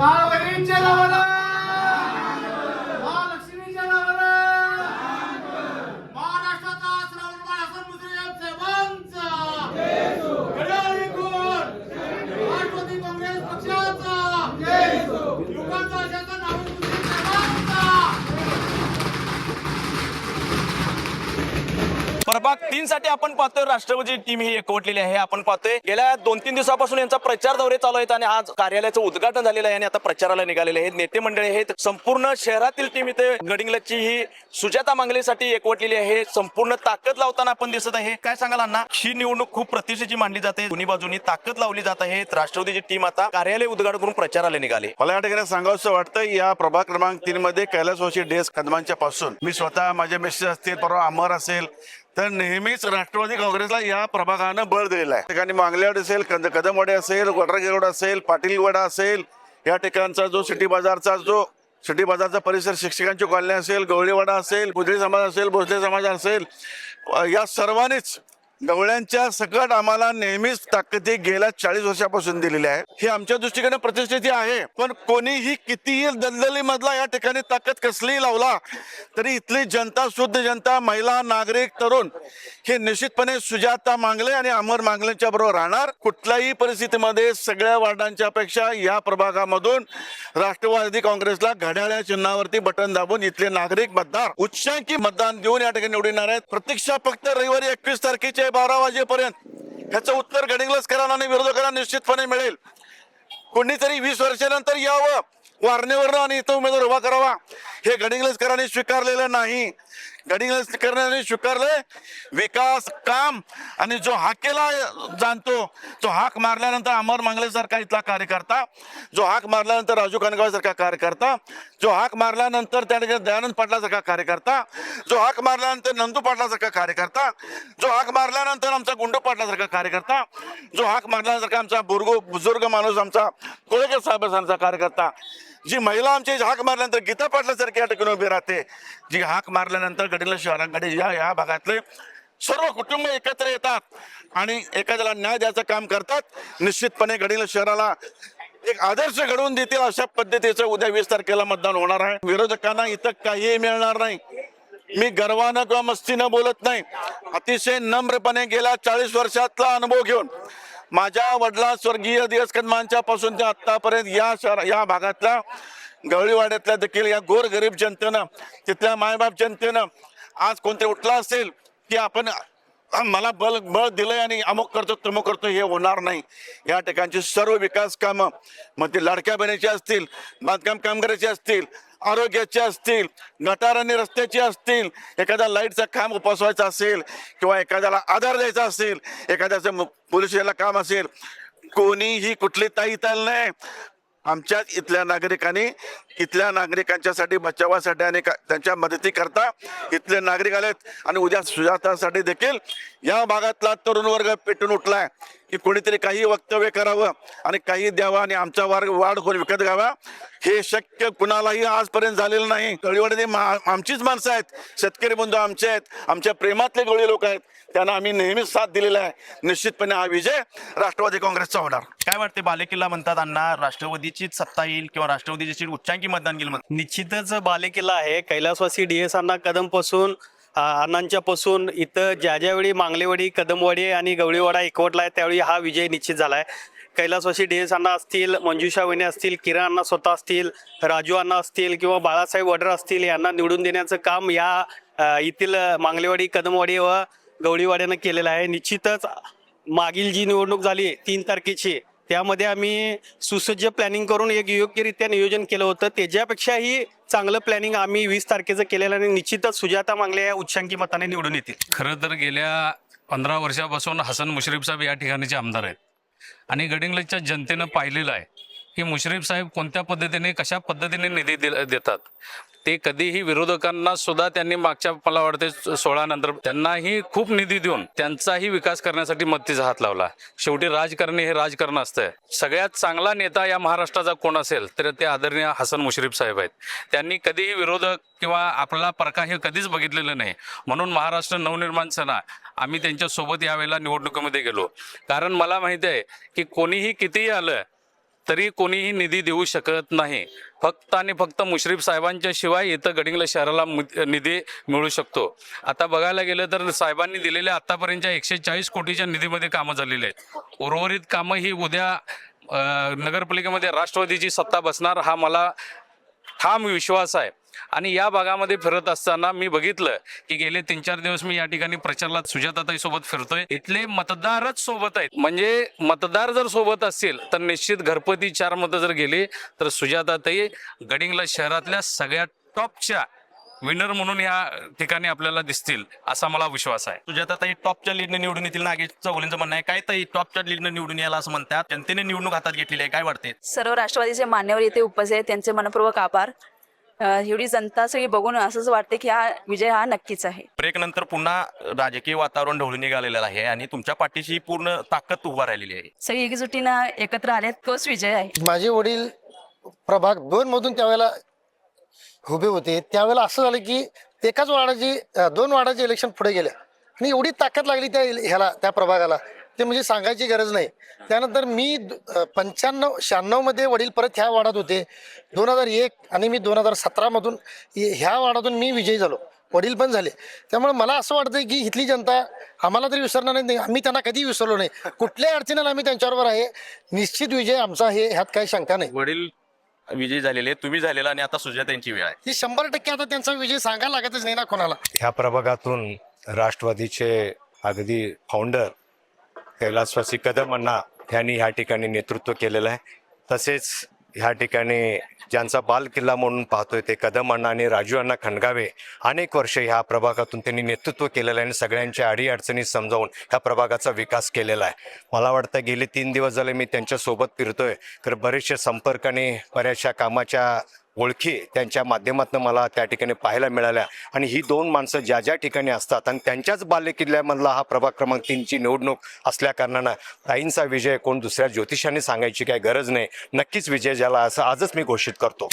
వాళ్ళకి ఇచ్చేదా प्रभाग तीन साठी आपण पाहतोय राष्ट्रवादी टीम ही एकवटलेली आहे. आपण पाहतोय गेल्या दोन तीन दिवसापासून यांचा प्रचार दौरे चालू आहेत आणि आज कार्यालयाचं उद्घाटन झालेलं आहे आणि आता प्रचाराला निघालेले आहेत. नेते मंडळी आहेत संपूर्ण शहरातील टीम इथे गडिंगलची ही सुजाता मांगलेसाठी एकवटलेली आहे. संपूर्ण ताकद लावताना आपण दिसत आहे. काय सांगाल अण्णा? ही निवडणूक खूप प्रतिष्ठेची मांडली जाते. दोन्ही बाजूनी ताकद लावली जात आहे. राष्ट्रवादीची टीम आता कार्यालय उद्घाटन करून प्रचाराला निघाली. मला या ठिकाणी सांगावं वाटतं या प्रभाग क्रमांक तीन मध्ये कैलासवासी डेस्क कदमांच्या पासून मी स्वतः माझे मिस्टर असतील परवा अमर असेल तर नेहमीच राष्ट्रवादी काँग्रेसला या प्रभागानं बळ दिलेलं आहे. ठिकाणी मांगल्यावाडी असेल कंद कदमवाडी असेल वडरागेरोड असेल पाटीलवाडा असेल या ठिकाणचा जो सिटी बाजारचा जो सिटी बाजारचा परिसर शिक्षकांची कॉलनी असेल गवळीवाडा असेल गुजरी समाज असेल भोसले समाज असेल या सर्वांनीच गवळ्यांच्या सकट आम्हाला नेहमीच ताकदी गेल्या चाळीस वर्षापासून दिलेली आहे. ही आमच्या दृष्टीकडे प्रतिष्ठिती आहे. पण कोणीही कितीही दलदली मधला या ठिकाणी ताकद कसलीही लावला तरी इथली जनता शुद्ध जनता महिला नागरिक तरुण हे निश्चितपणे सुजाता मांगले आणि अमर मांगलेच्या बरोबर राहणार. कुठल्याही परिस्थितीमध्ये सगळ्या वार्डांच्या पेक्षा या प्रभागामधून राष्ट्रवादी काँग्रेसला घड्याळ्या चिन्हावरती बटन दाबून इथले नागरिक मतदार उच्चांकी मतदान देऊन या ठिकाणी निवडणार आहेत. प्रतीक्षा फक्त रविवारी एकवीस तारखेचे बारा वाजेपर्यंत. ह्याचं उत्तर गडिंग्लजकरांना आणि विरोधकांना निश्चितपणे मिळेल. कोणीतरी वीस वर्षानंतर यावं. वारणेवरनं आणि इथं उमेदवार उभा करावा. हे गडिंग्लजकरांनी स्वीकारलेलं नाही. गडिंग्लजकरांनी स्वीकारले. विकास काम आणि जो हाकेला जाणतो जो हाक मारल्यानंतर अमर मांगलेसारखा इथला कार्यकर्ता जो हाक मारल्यानंतर राजू कनगावसारखा कार्यकर्ता जो हाक मारल्यानंतर त्या ठिकाणी दयानंद पाटलासारखा कार्यकर्ता जो हाक मारल्यानंतर नंदू पाटलासारखा कार्यकर्ता जो हाक मारल्यानंतर आमचा गुंडू पाटलासारखा कार्यकर्ता जो हाक मारल्यासारखा आमचा बुर्गो बुजुर्ग माणूस आमचा कोळेकर साहेबांचा कार्यकर्ता जी महिला आमच्या हाक मारल्यानंतर गीता पाटलासारखी या ठिकाणी उभी राहते. जी हाक मारल्यानंतर गडिंगला शहराकडे या या भागातले सर्व कुटुंब एकत्र येतात आणि एखाद्याला न्याय द्यायचं काम करतात. निश्चितपणे गडिंगला शहराला एक आदर्श घडवून देतील अशा पद्धतीचं उद्या वीस तारखेला मतदान होणार आहे. विरोधकांना इथं काहीही मिळणार नाही. मी गर्वानं किंवा मस्तीनं बोलत नाही. अतिशय नम्रपणे गेल्या चाळीस वर्षातला अनुभव घेऊन माझ्या वडिला स्वर्गीय दिवस कदमांच्या पासून ते आतापर्यंत या शहर या भागातल्या गवळीवाड्यातल्या देखील या गोरगरीब जनतेनं तिथल्या मायबाप जनतेनं आज कोणते उठला असेल की आपण मला बल बळ दिलंय आणि अमुक करतो तमुक करतो हे होणार नाही. या ठिकाणची सर्व विकास कामं मग ते लाडक्या बहिणीची असतील बांधकाम कामगाराची असतील आरोग्याचे असतील गटार आणि असतील एखाद्या लाईटचा काम उपसवायचा असेल किंवा एखाद्याला आधार द्यायचा असेल एखाद्याचं पोलीस याला काम असेल कोणीही कुठली ताई ताल नाही. आमच्या इथल्या नागरिकांनी इथल्या नागरिकांच्यासाठी बचावासाठी आणि त्यांच्या मदती करता इथले नागरिक आलेत. आणि उद्या सुजातासाठी देखील या भागातला तरुण वर्ग पेटून उठलाय की कोणीतरी काही वक्तव्य करावं आणि काही द्यावं आणि आमचा वर्ग वाढ होऊन विकत घ्यावा. हे शक्य कुणालाही आजपर्यंत झालेलं नाही. गळीवाडी आमचीच माणसं आहेत. शेतकरी बंधू आमचे आहेत. आमच्या प्रेमातले गवळी लोक आहेत. त्यांना आम्ही नेहमीच साथ दिलेला आहे. निश्चितपणे हा विजय राष्ट्रवादी काँग्रेसचा होणार. काय वाटते बालेकिल्ला म्हणतात अण्णा राष्ट्रवादीचीच सत्ता येईल किंवा राष्ट्रवादीची उच्चांकी उच्चांकी मतदान केलं म्हणतात. निश्चितच बालेकिल्ला आहे. कैलासवासी डी एस अण्णा कदमपासून अ, अण्णांच्या पासून इथं ज्या ज्यावेळी मांगलेवाडी कदमवाडी आणि गवळीवाडा एकवटला आहे त्यावेळी हा विजय निश्चित झाला आहे कैलासवासी डी एस अण्णा असतील मंजुषा वहिने असतील किरण अण्णा स्वतः असतील राजू अण्णा असतील किंवा बाळासाहेब वडर असतील यांना निवडून देण्याचं काम या येथील मांगलेवाडी कदमवाडी व गवळीवाड्यानं केलेलं आहे. निश्चितच मागील जी निवडणूक झाली तीन तारखेची त्यामध्ये आम्ही सुसज्ज प्लॅनिंग करून एक योग्यरित्या नियोजन केलं होतं. त्याच्यापेक्षाही चांगलं प्लॅनिंग आम्ही वीस तारखेचं केलेलं आणि निश्चितच सुजाता मांगले या उच्चांकी मताने निवडून येतील. खरं तर गेल्या पंधरा वर्षापासून हसन मुश्रीफ साहेब या ठिकाणीचे आमदार आहेत. आणि गडिंग्लजच्या जनतेनं पाहिलेलं आहे की मुश्रीफ साहेब कोणत्या पद्धतीने कशा पद्धतीने निधी दिला देतात. ते कधीही विरोधकांना सुद्धा त्यांनी मागच्या मला वाटते सोळा नंतर त्यांनाही खूप निधी देऊन त्यांचाही विकास करण्यासाठी मत्तीचा हात लावला. शेवटी राजकारणी हे राजकारण असतं सगळ्यात चांगला नेता या महाराष्ट्राचा कोण असेल तर ते आदरणीय हसन मुश्रीफ साहेब आहेत. त्यांनी कधीही विरोधक किंवा आपला परका हे कधीच बघितलेलं नाही. म्हणून महाराष्ट्र नवनिर्माण सेना आम्ही त्यांच्यासोबत यावेळेला निवडणुकीमध्ये गेलो. कारण मला माहिती आहे की कोणीही कितीही आलं तरी कोणीही निधी देऊ शकत नाही. फक्त आणि फक्त मुश्रीफ साहेबांच्या शिवाय इथं गडिंगला शहराला मु- निधी मिळू शकतो. आता बघायला गेलं तर साहेबांनी दिलेल्या आतापर्यंतच्या एकशे चाळीस कोटीच्या निधीमध्ये कामं झालेली आहेत. उर्वरित कामं ही उद्या नगरपालिकेमध्ये राष्ट्रवादीची सत्ता बसणार हा मला ठाम विश्वास आहे. आणि या भागामध्ये फिरत असताना मी बघितलं की गेले तीन चार दिवस मी या ठिकाणी प्रचारला सुजाताताई सोबत फिरतोय. इथले मतदारच सोबत आहेत. म्हणजे मतदार जर सोबत असतील तर निश्चित घरपती चार मतं जर गेली तर सुजाताताई गडिंगला शहरातल्या सगळ्या टॉपच्या विनर म्हणून या ठिकाणी आपल्याला दिसतील असा मला विश्वास आहे. सुजाता ताई टॉपच्या लीडने निवडून येतील नागेश चौगुलेंचं म्हणणं आहे. काय ताई टॉपच्या लीडने निवडून यायला असं म्हणतात? जनतेने निवडणूक हातात घेतलेली आहे काय वाटते सर्व राष्ट्रवादीचे मान्यवर येथे उपस्थित आहेत त्यांचे मनपूर्वक आभार. एवढी जनता सगळी बघून असंच वाटते की हा विजय हा नक्कीच आहे. ब्रेक नंतर पुन्हा राजकीय वातावरण ढवळून निघालेलं आहे आणि तुमच्या पाठीशी पूर्ण ताकद उभा राहिलेली आहे. सगळी एकजुटीनं एकत्र आल्यात तोच विजय आहे. माझे वडील प्रभाग दोन मधून त्यावेळेला उभे होते. त्यावेळेला असं झालं की एकाच वार्डाची दोन वार्डाचे इलेक्शन पुढे गेले आणि एवढी ताकद लागली त्या ह्याला त्या प्रभागाला. ते म्हणजे सांगायची गरज नाही. त्यानंतर मी पंच्याण्णव शहाण्णवमध्ये वडील परत ह्या वार्डात होते. दोन हजार एक आणि मी दोन हजार सतरामधून ह्या वाडातून वार्डातून मी विजयी झालो. वडील पण झाले. त्यामुळे मला असं वाटतं की इथली जनता आम्हाला तरी विसरणार नाही. आम्ही त्यांना कधी विसरलो नाही. कुठल्याही अडचणीला आम्ही त्यांच्याबरोबर आहे. निश्चित विजय आमचा आहे. ह्यात काही शंका नाही. वडील विजयी झालेले तुम्ही झालेला आणि आता सुजाता यांची वेळ आहे. ही शंभर टक्के आता त्यांचा विजय सांगायला लागतच नाही ना कोणाला. ह्या प्रभागातून राष्ट्रवादीचे अगदी फाउंडर कैलासवासी कदम अण्णा यांनी ह्या ठिकाणी नेतृत्व केलेलं आहे. तसेच ह्या ठिकाणी ज्यांचा बाल किल्ला म्हणून पाहतोय ते कदम अण्णा आणि राजू अण्णा खंडगावे अनेक वर्ष ह्या प्रभागातून त्यांनी नेतृत्व केलेलं आहे आणि सगळ्यांच्या अडीअडचणी समजावून ह्या प्रभागाचा विकास केलेला आहे. मला वाटतं गेले तीन दिवस झाले मी त्यांच्यासोबत फिरतोय. तर बरेचसे संपर्क आणि बऱ्याचशा कामाच्या ओळखी त्यांच्या माध्यमातून मला त्या ठिकाणी पाहायला मिळाल्या. आणि ही दोन माणसं ज्या ज्या ठिकाणी असतात आणि त्यांच्याच बाल्यकिल्ल्यामधला हा प्रभाग क्रमांक तीनची निवडणूक असल्याकारणानं ताईंचा विजय कोण दुसऱ्या ज्योतिषांनी सांगायची काही गरज नाही. नक्कीच विजय झाला असं आजच मी घोषित करतो.